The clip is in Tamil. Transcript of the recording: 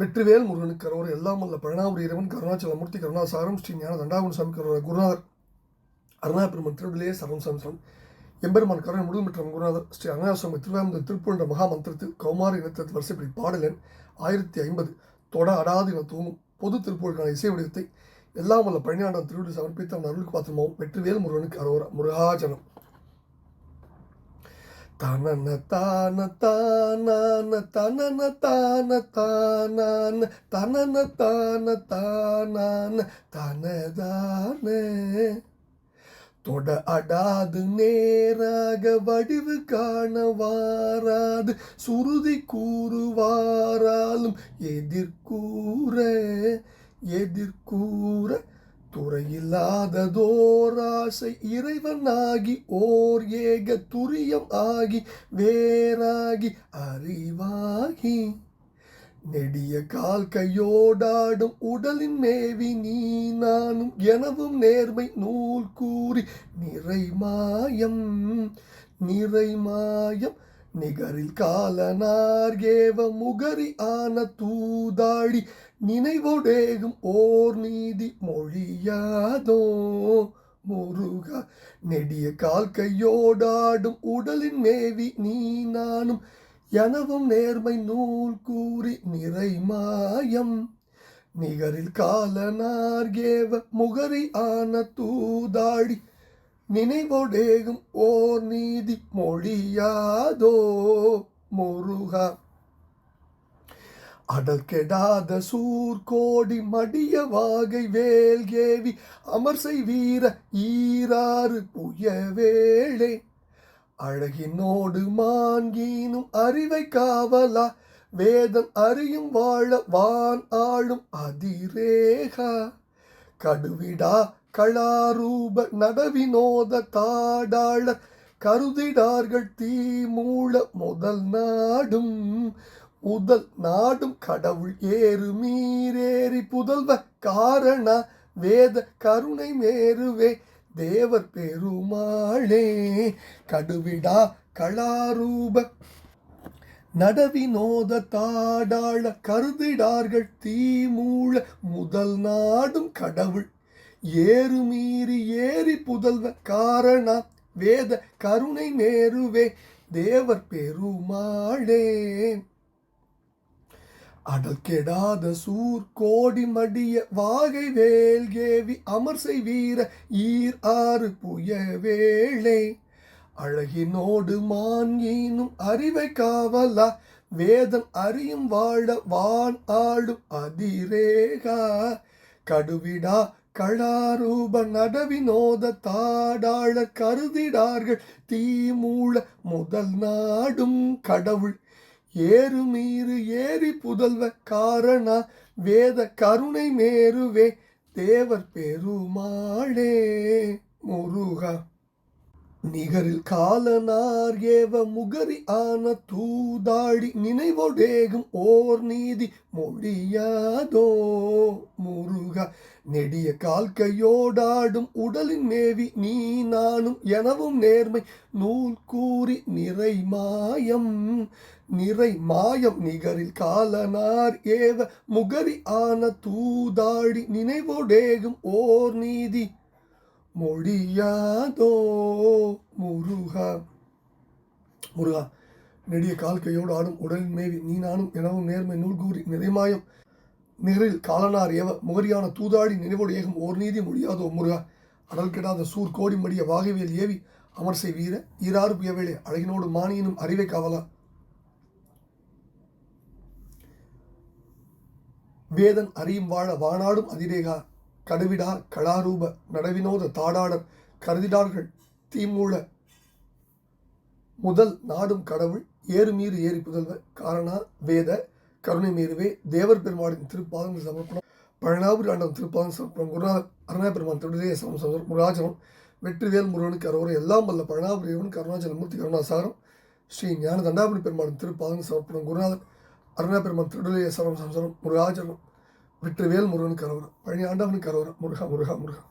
வெற்றிவேல் முருகனுக்கு கரோர் எல்லாம் அல்ல பழனாபுரி இறைவன் கருணாச்சலமூர்த்தி கருணாசாரம் ஸ்ரீ ஞான தண்டாகுன் சாமி கரோர் குருநாதர் அருணாபெருமன் திருவிழையே சரணம் சம்சம் எம்பெருமான் கருணை முழுமைற்றம் குருநாதர் ஸ்ரீ அருணாசுவாமி திருவாமந்தன் திருப்பூண்ட மகாமந்திரத்தில் கௌமார இனத்தத்து வரிசைப்படி பாடலன் ஆயிரத்தி ஐம்பது தொட அடாது என தூங்கும் பொது திருப்பூருக்கான இசை வடிவத்தை எல்லாம் வல்ல பழனியாண்டம் திருவிழி சமர்ப்பித்த அவன் அருளுக்கு பாத்திரமாவும் வெற்றிவேல் முருகனுக்கு அரோரா முருகாஜனம். தனன தான தானான தனன தான தானான தனன தான தானான தனதானே தொட அடாது நேராக வடிவு காண வாராது சுருதி கூறுவாராலும் எதிர்கூற எதிர்கூற துறையில்லாததோராசை இறைவனாகி ஓர் ஏக துரியம் ஆகி வேறாகி அறிவாகி. நெடிய கால் கையோடாடும் உடலின் மேவி நீ நானும் எனவும் நேர்மை நூல் கூறி நிறைமாயம் நிறைமாயம் நிகரில் காலனார் ஏவ முகரி ஆன தூதாடி நினைவுடேகும் ஓர் நீதி மொழியாதோ? முருகா நெடிய கால் கையோடாடும் உடலின் மேவி நீ நானும் எனவும் நேர்மை நூல் கூறி நிறை மாயம். நிகரில் காலனார் ஏவ முகரி ஆன தூதாடி நினைவொடேகும் ஓர் நீதி மொழியாதோ? முருகா. அடல் கெடாத சூர்கோடி மடிய வாகை வேல் கேவி அமர்சை வீர ஈராறு புய புயவேளே அழகினோடு மான்கீனும் அறிவை காவலா? வேதம் அறியும் வாழ வான் ஆளும் அதிரேகா? கடுவிடா களாரூப நடவினோத தாடாளர் கருதிடார்கள் தீமூல முதல் நாடும் முதல் நாடும் கடவுள் ஏறு மீரேறி புதல்வ காரண வேத கருணை மேருவே தேவர் பெருமாளே. கடுவிடா களாரூப நடவினோத தாடாள கருதிடார்கள் தீமூழ முதல் நாடும் கடவுள் ஏறு மீறி ஏறி புதல்வ காரண வேத கருணை மேருவே தேவர் பெருமாளே. அடல் கெடாத சூர் கோடி மடிய வாகை வேல் கேவி அமர்சை வீர ஈர் ஆறு புய வேளை. அழகினோடு மான் ஈனும் அறிவை காவலா வேதம் அறியும் வாழ வான் ஆடும் அதிரேகா. கடுவிடா களாரூப நடவினோத தாடாள கருதிடார்கள். தீமூள முதல் நாடும் கடவுள். ஏறு மீறு ஏறி புதல்வ காரணா வேத கருணை மேருவே தேவர் பெருமாளே முருகா. நிகரில் காலனார் ஏவ முகரி ஆன தூதாடி நினைவொடேகும் ஓர் நீதி மொழியாதோ? முருக நெடிய கால் கையோடாடும் உடலின் மேவி நீ நானும் எனவும் நேர்மை நூல் கூறி நிறை மாயம். நிறை மாயம் நிகரில் காலனார் ஏவ முகரி ஆன தூதாடி நினைவொடேகும் ஓர் நீதி மொழியாதோ முருகா. முருகா நெடிய கால் கையோடு ஆடும் உடலின் மேவி நீ நானும் எனவும் நேர்மை நூல் கூறி நிறைமாயம் நிகரில் காலனார் ஏவ முகரியான தூதாடி நினைவோடு ஏகம் ஓர் நீதி முடியாதோ முருகா. அடல் கெடாத சூர் கோடி மடிய வாகைவேல் ஏவி அமர்சை வீர ஈராறு புயவேளே அழகினோடு மானியனும் அறிவை காவலா. வேதன் அறியும் வாழ வானாடும் அதிரேகா. கடுவிடா கலாரூப நடவினோத தாடாடர் கருதிடார்கள் தீமூல முதல் நாடும் கடவுள் ஏறு மீறு ஏறி புதல்வ காரணா வேத கருணை மீறுவே தேவர் பெருமாளின் திருப்பாதங்கள் சமர்ப்பணம் பழனாபுரி ஆண்டம் திருப்பாதம் சமர்ப்பணம் குருநாதர் அருணா பெருமான் திருடைய சமசம் முருகாச்சலம் வெற்றிவேல் முருகனுக்கு அரோரை எல்லாம் வல்ல பழனாபுரி இவனுக்கு மூர்த்தி கருணாசாரம் ஸ்ரீ ஞான தண்டாபுரி பெருமாளின் திருப்பாதங்கள் சமர்ப்பணம் குருநாதர் அருணா பெருமான் திருடைய சரம் சம்சரம் முருகாச்சலம் வெற்றிவேல் முருகனுக்கு அரோரம் பழனி ஆண்டவனுக்கு அரோரம் முருகா முருகா முருகா.